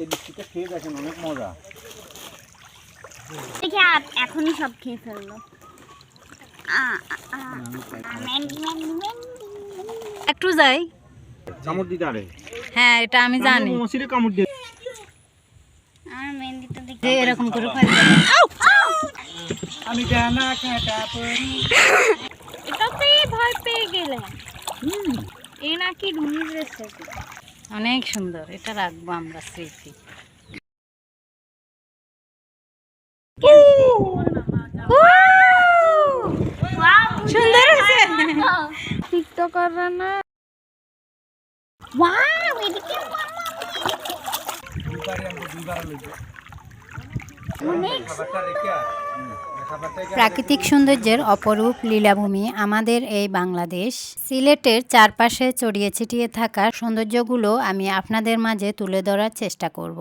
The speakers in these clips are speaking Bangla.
এই বিস্কিটটা খেয়ে দেখেন অনেক মজা। দেখে এখনই সব খেয়ে ফেলল। একটু যাই। কামড় দিতে আরে। হ্যাঁ এটা আমি জানি। মশিরে কামড় দিয়ে আমার মেহেন্দিটা দেখে। এরকম করে ফেলবে আমি জানা কাটা পরি। এটাতেই ভয় পেয়ে গেলেন এই নাকি রুমির রেসিপি অনেক সুন্দর এটা রাখব আমরা স্মৃতি। সুন্দর টিকটকাররা না ওয়াও এদিকে অনেক প্রাকৃতিক সৌন্দর্যের অপরূপ লীলাভূমি আমাদের এই বাংলাদেশ। সিলেটের চারপাশে ছড়িয়ে ছিটিয়ে থাকা সৌন্দর্যগুলো আমি আপনাদের মাঝে তুলে ধরার চেষ্টা করব।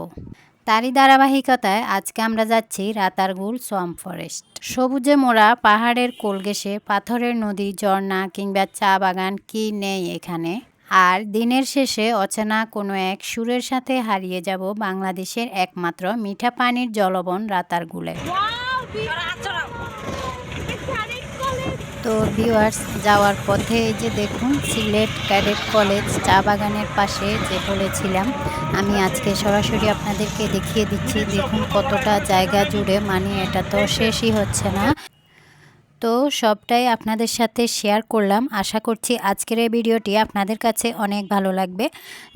তারই ধারাবাহিকতায় আজকে আমরা যাচ্ছি রাতারগুল সোয়াম ফরেস্ট। সবুজে মোড়া পাহাড়ের কোলগেসে পাথরের নদী, ঝর্ণা কিংবা চা বাগান কি নেই এখানে? আর দিনের শেষে অচেনা কোনো এক সুরের সাথে হারিয়ে যাব বাংলাদেশের একমাত্র মিঠা পানির জলবন রাতারগুলে। তো ভিউয়ার্স যাওয়ার পথে এই যে দেখুন, সিলেট ক্যাডেট কলেজ চা বাগানের পাশে যে বলেছিলাম আমি আজকে সরাসরি আপনাদেরকে দেখিয়ে দিচ্ছি, দেখুন কতটা জায়গা জুড়ে মানে এটা তো শেষই হচ্ছে না। তো সবটাই আপনাদের সাথে শেয়ার করলাম, আশা করছি আজকের এই ভিডিওটি আপনাদের কাছে অনেক ভালো লাগবে।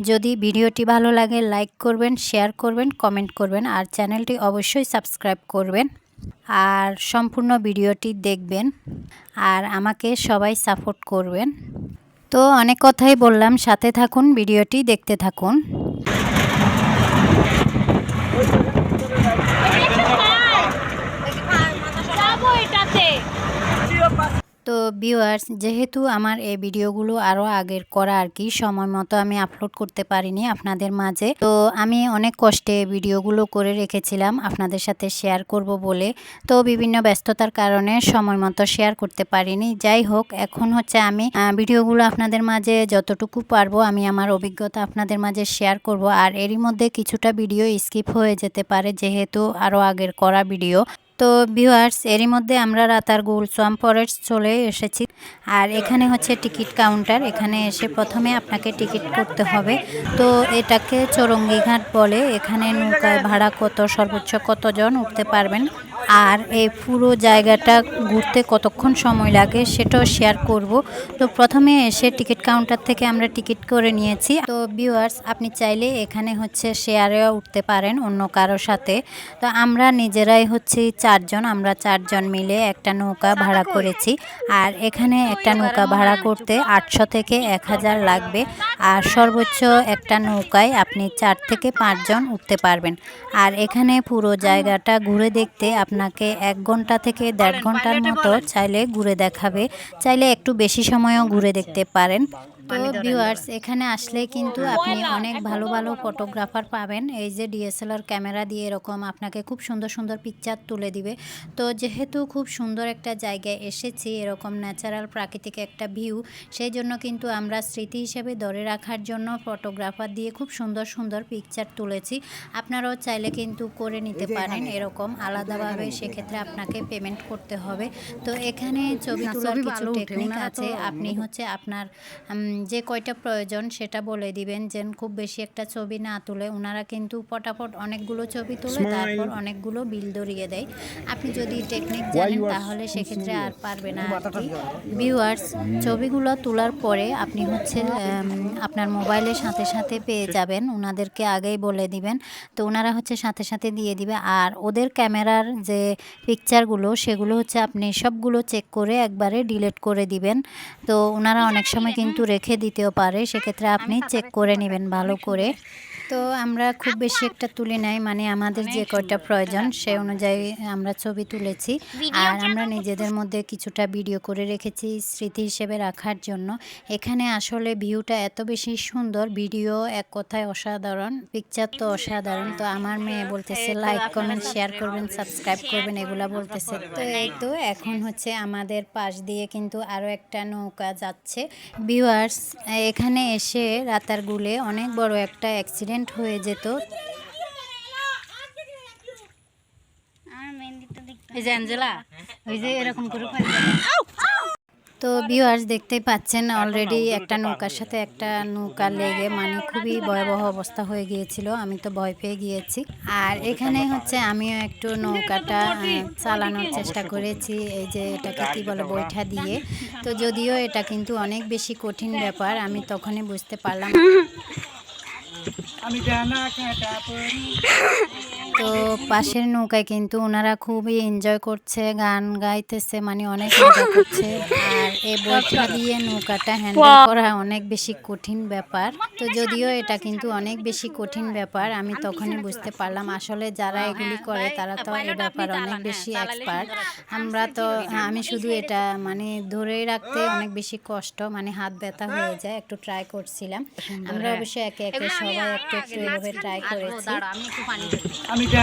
যদি ভিডিওটি ভালো লাগে লাইক করবেন শেয়ার করবেন কমেন্ট করবেন, আর চ্যানেলটি অবশ্যই সাবস্ক্রাইব করবেন। আর সম্পূর্ণ ভিডিওটি দেখবেন আর আমাকে সবাই সাপোর্ট করবেন। তো অনেক কথাই বললাম, সাথে থাকুন, ভিডিওটি দেখতে থাকুন যাব এটাতে তো ভিউয়ার্স যেহেতু আমার এই ভিডিওগুলো আরও আগের করা আর কি, সময় মতো আমি আপলোড করতে পারিনি আপনাদের মাঝে, তো আমি অনেক কষ্টে ভিডিওগুলো করে রেখেছিলাম আপনাদের সাথে শেয়ার করব বলে, তো বিভিন্ন ব্যস্ততার কারণে সময় মতো শেয়ার করতে পারিনি। যাই হোক, এখন হচ্ছে আমি ভিডিওগুলো আপনাদের মাঝে যতটুকু পারব আমি আমার অভিজ্ঞতা আপনাদের মাঝে শেয়ার করব, আর এরই মধ্যে কিছুটা ভিডিও স্কিপ হয়ে যেতে পারে যেহেতু আরও আগের করা ভিডিও তো ভিউয়ার্স এরই মধ্যে আমরা রাতারগুল সোয়াম ফরেস্ট চলে এসেছি। আর এখানে হচ্ছে টিকিট কাউন্টার, এখানে এসে প্রথমে আপনাকে টিকিট করতে হবে। তো এটাকে চৌরঙ্গিঘাট বলে, এখানে নৌকায় ভাড়া কত, সর্বোচ্চ কতজন উঠতে পারবেন? আর এই পুরো জায়গাটা ঘুরতে কতক্ষণ সময় লাগে সেটাও শেয়ার করব। তো প্রথমে এসে টিকিট কাউন্টার থেকে আমরা টিকিট করে নিয়েছি। তো ভিউয়ার্স আপনি চাইলে এখানে হচ্ছে শেয়ারেও উঠতে পারেন অন্য কারোর সাথে। তো আমরা নিজেরাই হচ্ছে চারজন আমরা চারজন মিলে একটা নৌকা ভাড়া করেছি। আর এখানে একটা নৌকা ভাড়া করতে আটশো থেকে এক হাজার লাগবে। আর সর্বোচ্চ একটা নৌকায় আপনি চার থেকে পাঁচজন উঠতে পারবেন। আর এখানে পুরো জায়গাটা ঘুরে দেখতে আপনাকে এক ঘণ্টা থেকে দেড় ঘণ্টার মতো চাইলে ঘুরে দেখাবে। চাইলে একটু বেশি সময়ও ঘুরে দেখতে পারেন। তো ভিউয়ার্স এখানে আসলে কিন্তু আপনি অনেক ভালো ভালো ফটোগ্রাফার পাবেন। এই যে ডিএসএলআর ক্যামেরা দিয়ে এরকম আপনাকে খুব সুন্দর সুন্দর পিকচার তুলে দিবে। তো যেহেতু খুব সুন্দর একটা জায়গায় এসেছি এরকম ন্যাচারাল প্রাকৃতিক একটা ভিউ সেই জন্য কিন্তু আমরা স্মৃতি হিসেবে ধরে রাখার জন্য ফটোগ্রাফার দিয়ে খুব সুন্দর সুন্দর পিকচার তুলেছি। আপনারাও চাইলে কিন্তু করে নিতে পারেন এরকম। আলাদাভাবে সেক্ষেত্রে আপনাকে পেমেন্ট করতে হবে। তো এখানে ছবি তোলার কিছু টেকনিক আছে। আপনি হচ্ছে আপনার যে কয়টা প্রয়োজন সেটা বলে দিবেন যেন খুব বেশি একটা ছবি না তুলে। ওনারা কিন্তু পটাপট অনেকগুলো ছবি তুলে তারপর অনেকগুলো বিল ধরিয়ে দেয়। আপনি যদি টেকনিক জানেন তাহলে সেক্ষেত্রে আর পারবে না আর কি। ভিউয়ার্স ছবিগুলো তোলার পরে আপনি হচ্ছে আপনার মোবাইলের সাথে সাথে পেয়ে যাবেন। ওনাদেরকে আগেই বলে দিবেন। তো ওনারা হচ্ছে সাথে সাথে দিয়ে দিবে। আর ওদের ক্যামেরার যে পিকচারগুলো সেগুলো হচ্ছে আপনি সবগুলো চেক করে একবারে ডিলিট করে দিবেন। তো ওনারা অনেক সময় কিন্তু রেখে দিতেও পারে সেক্ষেত্রে আপনি চেক করে নেবেন ভালো করে। তো আমরা খুব বেশি একটা তুলি নাই মানে আমাদের যে কয়টা প্রয়োজন সে অনুযায়ী আমরা ছবি তুলেছি। আর আমরা নিজেদের মধ্যে কিছুটা ভিডিও করে রেখেছি স্মৃতি হিসেবে রাখার জন্য। এখানে আসলে ভিউটা এত বেশি সুন্দর ভিডিও এক কথায় অসাধারণ পিকচার তো অসাধারণ। তো আমার মেয়ে বলতেছে লাইক কমেন্ট শেয়ার করবেন সাবস্ক্রাইব করবেন এগুলা বলতেছে। তো এই তো এখন হচ্ছে আমাদের পাশ দিয়ে কিন্তু আরও একটা নৌকা যাচ্ছে। ভিউয়ার্স এখানে এসে রাতার গুলে অনেক বড় একটা অ্যাক্সিডেন্ট হয়ে যেত। এই যে অ্যাঞ্জেলা ওই যে এরকম করে তো ভিউয়ার্স দেখতেই পাচ্ছেন অলরেডি একটা নৌকার সাথে একটা নৌকা লেগে মানে খুবই ভয়াবহ অবস্থা হয়ে গিয়েছিল, আমি তো ভয় পেয়ে গিয়েছি। আর এখানে হচ্ছে আমিও একটু নৌকাটা চালানোর চেষ্টা করেছি, এই যে এটাকে কি বলে, বৈঠা দিয়ে। তো যদিও এটা কিন্তু অনেক বেশি কঠিন ব্যাপার, আমি তখনই বুঝতে পারলাম। আমি তো পাশের নৌকায় কিন্তু ওনারা খুবই এনজয় করছে গান গাইতেছে মানে অনেক মজা করছে। আর এই বইটা দিয়ে নৌকাটা হ্যান্ডেল করা অনেক বেশি কঠিন ব্যাপার। তো যদিও এটা কিন্তু অনেক বেশি কঠিন ব্যাপার আমি তখনই বুঝতে পারলাম। আসলে যারা এগুলি করে তারা তো এই ব্যাপার অনেক বেশি এক্সপার্ট আমরা তো হ্যাঁ, আমি শুধু এটা মানে ধরে রাখতে অনেক বেশি কষ্ট মানে হাত ব্যথা হয়ে যায় একটু ট্রাই করছিলাম। আমরা অবশ্যই একে একে সবাই একটু একটু এভাবে ট্রাই করেছি। আমি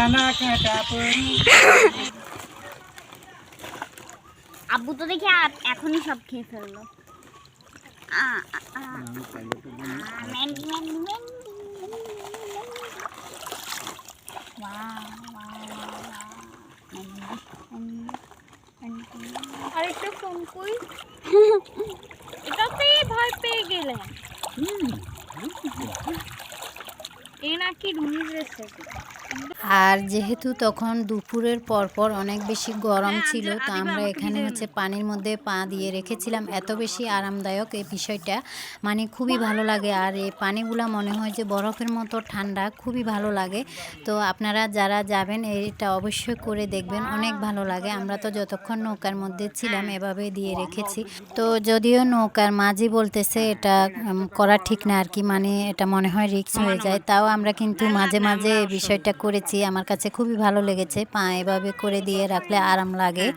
আব্বু তো দেখি এখনই সব খেয়ে ফেলল। আরেকটা ফোন কই এটাতেই ভয় পেয়ে এ নাকি রুমির রেসিপি আর যেহেতু তখন দুপুরের পরপর অনেক বেশি গরম ছিল তো আমরা এখানে হচ্ছে পানির মধ্যে পা দিয়ে রেখেছিলাম। এত বেশি আরামদায়ক এই বিষয়টা। মানে খুবই ভালো লাগে। আর এই পানিগুলা মনে হয় যে বরফের মতো ঠান্ডা খুবই ভালো লাগে। তো আপনারা যারা যাবেন এটা অবশ্যই করে দেখবেন। অনেক ভালো লাগে। আমরা তো যতক্ষণ নৌকার মধ্যে ছিলাম এভাবে দিয়ে রেখেছি। তো যদিও নৌকার মাঝি বলতেছে এটা করা ঠিক না আর কি। মানে এটা মনে হয় রিক্স হয়ে যায়। তাও আমরা কিন্তু মাঝে মাঝে এই বিষয়টা করেছি। আমার কাছে খুবই ভালো লেগেছে। পা এভাবে করে দিয়ে রাখলে আরাম লাগে।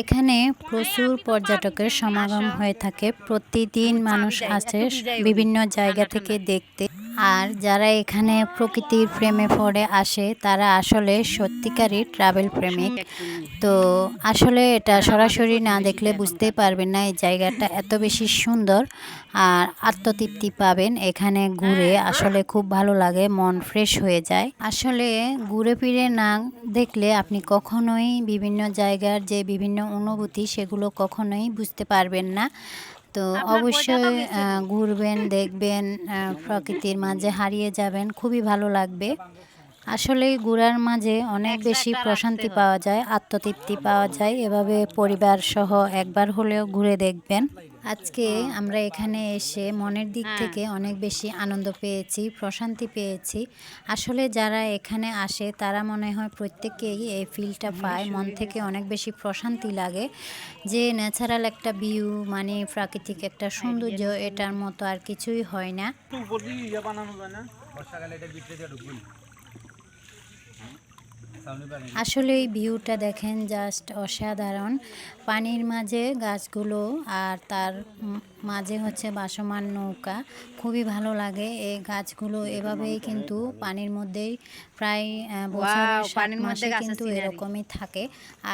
এখানে প্রচুর পর্যটকের সমাগম হয়ে থাকে। প্রতিদিন মানুষ আসে বিভিন্ন জায়গা থেকে দেখতে। আর যারা এখানে প্রকৃতির প্রেমে পড়ে আসে, তারা আসলে সত্যিকারই ট্রাভেল প্রেমিক। তো আসলে এটা সরাসরি না দেখলে বুঝতে পারবেন না এই জায়গাটা এত বেশি সুন্দর আর আত্মতৃপ্তি পাবেন। এখানে ঘুরে আসলে খুব ভালো লাগে, মন ফ্রেশ হয়ে যায়। আসলে ঘুরে ফিরে না দেখলে আপনি কখনোই বিভিন্ন জায়গার যে বিভিন্ন অনুভূতি, সেগুলো কখনোই বুঝতে পারবেন না। তো অবশ্যই ঘুরবেন দেখবেন প্রকৃতির মাঝে হারিয়ে যাবেন খুবই ভালো লাগবে। আসলে ঘোরার মাঝে অনেক বেশি প্রশান্তি পাওয়া যায় আত্মতৃপ্তি পাওয়া যায়। এভাবে পরিবার সহ একবার হলেও ঘুরে দেখবেন। আজকে আমরা এখানে এসে মনের দিক থেকে অনেক বেশি আনন্দ পেয়েছি প্রশান্তি পেয়েছি। আসলে যারা এখানে আসে তারা মনে হয় প্রত্যেকেই এই ফিলটা পায়। মন থেকে অনেক বেশি প্রশান্তি লাগে। যে ন্যাচারাল একটা ভিউ মানে প্রাকৃতিক একটা সৌন্দর্য এটার মতো আর কিছুই হয় না। আসলে এই ভিউটা দেখেন জাস্ট অসাধারণ। পানির মাঝে গাছগুলো আর তার মাঝে হচ্ছে বাসমান নৌকা খুবই ভালো লাগে এই গাছগুলো। এভাবেই কিন্তু পানির মধ্যেই প্রায় বছরের মাসে কিন্তু এরকমই থাকে।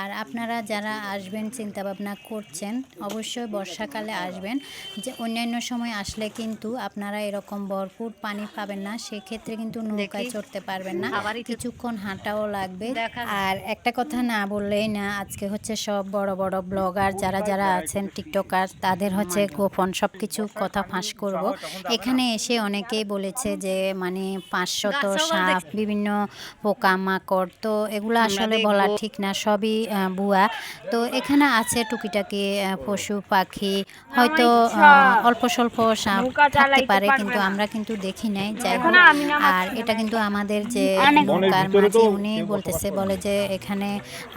আর আপনারা যারা আসবেন চিন্তা ভাবনা করছেন অবশ্যই বর্ষাকালে আসবেন। যে অন্যান্য সময় আসলে কিন্তু আপনারা এরকম ভরপুর পানি পাবেন না সেক্ষেত্রে কিন্তু নৌকায় চড়তে পারবেন না। কিছুক্ষণ হাঁটাও লাগবে। আর একটা কথা না বললেই না আজকে হচ্ছে সব বড় বড় ব্লগার যারা যারা আছেন টিকটকার তাদের হচ্ছে গোপন সব কিছু কথা ফাঁস করব। এখানে এসে অনেকেই বলেছে যে মানে পাঁচশত সাপ বিভিন্ন পোকা মাকড় তো এগুলো আসলে বলা ঠিক না সবই বুয়া। তো এখানে আছে টুকিটাকি পশু পাখি হয়তো অল্প স্বল্প সাপ থাকতে পারে কিন্তু আমরা কিন্তু দেখি নাই। যাই আর এটা কিন্তু আমাদের যে নৌকার মাঝি উনি বলতেছে বলে যে এখানে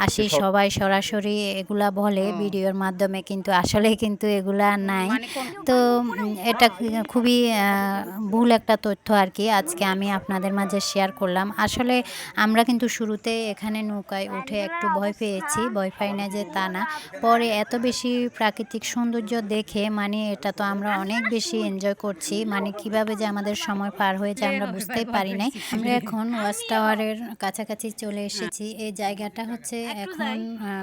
আসি সবাই সরাসরি এগুলা বলে ভিডিওর মাধ্যমে কিন্তু আসলে কিন্তু এগুলা নাই। তো এটা খুবই ভুল একটা তথ্য আর কি আজকে আমি আপনাদের মাঝে শেয়ার করলাম। আসলে আমরা কিন্তু শুরুতে এখানে নৌকায় উঠে একটু ভয় পেয়েছি, ভয় পাই না যে তা না। পরে এত বেশি প্রাকৃতিক সৌন্দর্য দেখে মানে এটা তো আমরা অনেক বেশি এনজয় করছি মানে কীভাবে যে আমাদের সময় পার হয়ে যায় আমরা বুঝতেই পারি নাই। আমরা এখন ওয়াচ টাওয়ারের কাছাকাছি চলে এসেছি। এই জায়গাটা হচ্ছে এখন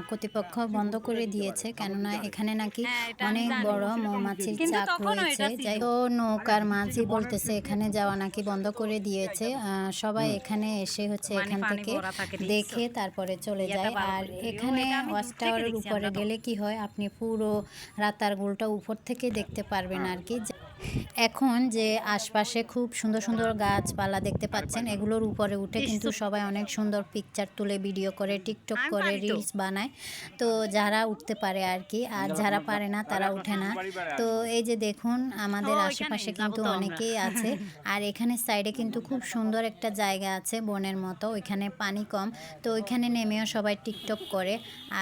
কর্তৃপক্ষ বন্ধ করে দিয়েছে, কেননা এখানে নাকি অনেক বড় মৌমাছি পাঁচিল চাক রয়েছে। যাই তো নৌকার মাঝি বলতেছে এখানে যাওয়া নাকি বন্ধ করে দিয়েছে। আহ, সবাই এখানে এসে হচ্ছে এখান থেকে দেখে তারপরে চলে যায়। আর এখানে ওয়াচ টাওয়ারের উপরে গেলে কি হয়? আপনি পুরো রাতার গোলটা উপর থেকে দেখতে পারবেন আর কি। এখন যে আশপাশে খুব সুন্দর সুন্দর গাছপালা দেখতে পাচ্ছেন এগুলোর উপরে উঠে কিন্তু সবাই অনেক সুন্দর পিকচার তুলে ভিডিও করে টিকটক করে রিলস বানায়। তো যারা উঠতে পারে আর কি আর যারা পারে না তারা উঠে না। তো এই যে দেখুন আমাদের আশেপাশে কিন্তু অনেকেই আছে। আর এখানে সাইডে কিন্তু খুব সুন্দর একটা জায়গা আছে বনের মতো। ওইখানে পানি কম। তো ওইখানে নেমেও সবাই টিকটক করে।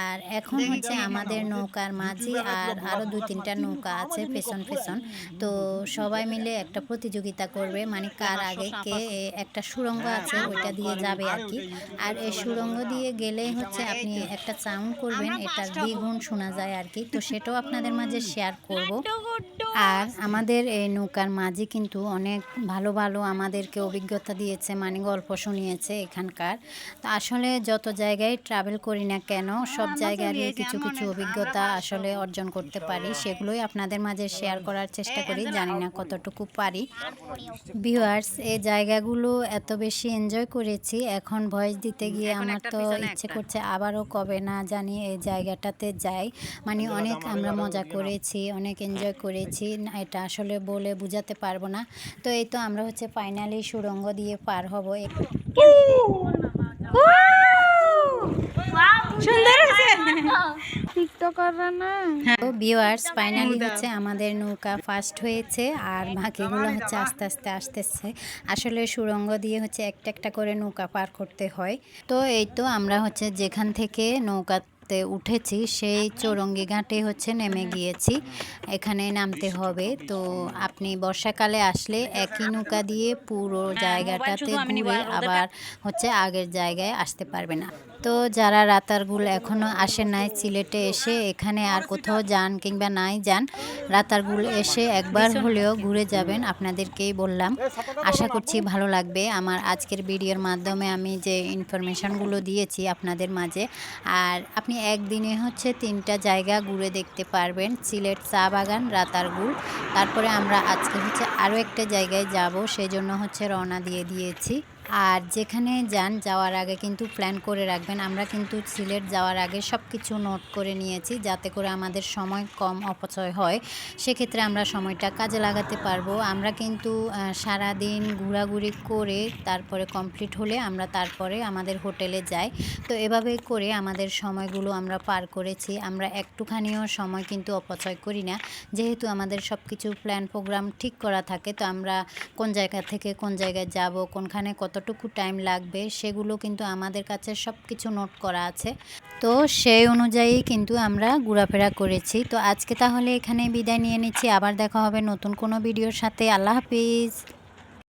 আর এখন হচ্ছে আমাদের নৌকার মাঝি আর আরও দু তিনটা নৌকা আছে পেছন পেছন। তো সবাই মিলে একটা প্রতিযোগিতা করবে মানে কার আগে কে একটা সুড়ঙ্গ আছে ওইটা দিয়ে যাবে আর কি। আর এই সুড়ঙ্গ দিয়ে গেলেই হচ্ছে আপনি একটা সাউন্ড করবেন এটা দ্বিগুণ শোনা যায় আর কি। তো সেটাও আপনাদের মাঝে শেয়ার করব। আর আমাদের এই নৌকার মাঝি কিন্তু অনেক ভালো ভালো আমাদেরকে অভিজ্ঞতা দিয়েছে মানে গল্প শুনিয়েছে এখানকার। তো আসলে যত জায়গায় ট্রাভেল করি না কেন, সব জায়গারই কিছু কিছু অভিজ্ঞতা আসলে অর্জন করতে পারি, সেগুলোই আপনাদের মাঝে শেয়ার করার চেষ্টা করি। জানি না কতটুকু পারি। ভিউয়ার্স এই জায়গাগুলো এত বেশি এনজয় করেছি এখন ভয়েস দিতে গিয়ে আমার তো ইচ্ছে করছে আবারও কবে না জানি এই জায়গাটাতে যাই। মানে অনেক আমরা মজা করেছি অনেক এনজয় করেছি এটা আসলে বলে বোঝাতে পারব না। তো এই তো আমরা হচ্ছে ফাইনালি সুড়ঙ্গ দিয়ে পার হব। টিকটকাররা না। তো ভিউয়ার্স ফাইনালি হচ্ছে আমাদের নৌকা ফার্স্ট হয়েছে আর বাকিগুলো হচ্ছে আস্তে আস্তে আসতেছে। আসলে সুড়ঙ্গ দিয়ে হচ্ছে একটা একটা করে নৌকা পার করতে হয়। তো এই তো আমরা হচ্ছে যেখান থেকে নৌকাতে উঠেছি সেই চৌরঙ্গি ঘাটে হচ্ছে নেমে গিয়েছি। এখানে নামতে হবে। তো আপনি বর্ষাকালে আসলে একই নৌকা দিয়ে পুরো জায়গাটাতে ঘুরে আবার হচ্ছে আগের জায়গায় আসতে পারবে না। তো যারা রাতারগুল এখনও আসে নাই সিলেটে এসে, এখানে আর কোথাও যান কিংবা নাই যান, রাতারগুল এসে একবার হলেও ঘুরে যাবেন আপনাদেরকেই বললাম। আশা করছি ভালো লাগবে। আমার আজকের ভিডিওর মাধ্যমে আমি যে ইনফরমেশনগুলো দিয়েছি আপনাদের মাঝে, আর আপনি একদিনে হচ্ছে তিনটা জায়গা ঘুরে দেখতে পারবেন, সিলেট চা বাগান, রাতারগুল। তারপরে আমরা আজকে হচ্ছে আরও একটা জায়গায় যাব, সেজন্য হচ্ছে রওনা দিয়ে দিয়েছি। আর যেখানে যান যাওয়ার আগে কিন্তু প্ল্যান করে রাখবেন। আমরা কিন্তু সিলেট যাওয়ার আগে সব কিছু নোট করে নিয়েছি যাতে করে আমাদের সময় কম অপচয় হয়। সেক্ষেত্রে আমরা সময়টা কাজে লাগাতে পারব। আমরা কিন্তু সারা দিন ঘোরাঘুরি করে তারপরে কমপ্লিট হলে আমরা তারপরে আমাদের হোটেলে যাই। তো এভাবে করে আমাদের সময়গুলো আমরা পার করেছি। আমরা একটুখানিও সময় কিন্তু অপচয় করি না। যেহেতু আমাদের সব কিছু প্ল্যান প্রোগ্রাম ঠিক করা থাকে, তো আমরা কোন জায়গা থেকে কোন জায়গায় যাব, কোনখানে কতটুকু টাইম লাগবে, সেগুলো কিন্তু আমাদের কাছে সব কিছু নোট করা আছে। তো সেই অনুযায়ী কিন্তু আমরা ঘোরাফেরা করেছি। তো আজকে তাহলে এখানে বিদায় নিয়ে নিচ্ছি। আবার দেখা হবে নতুন কোনো ভিডিওর সাথে। আল্লাহ হাফিজ।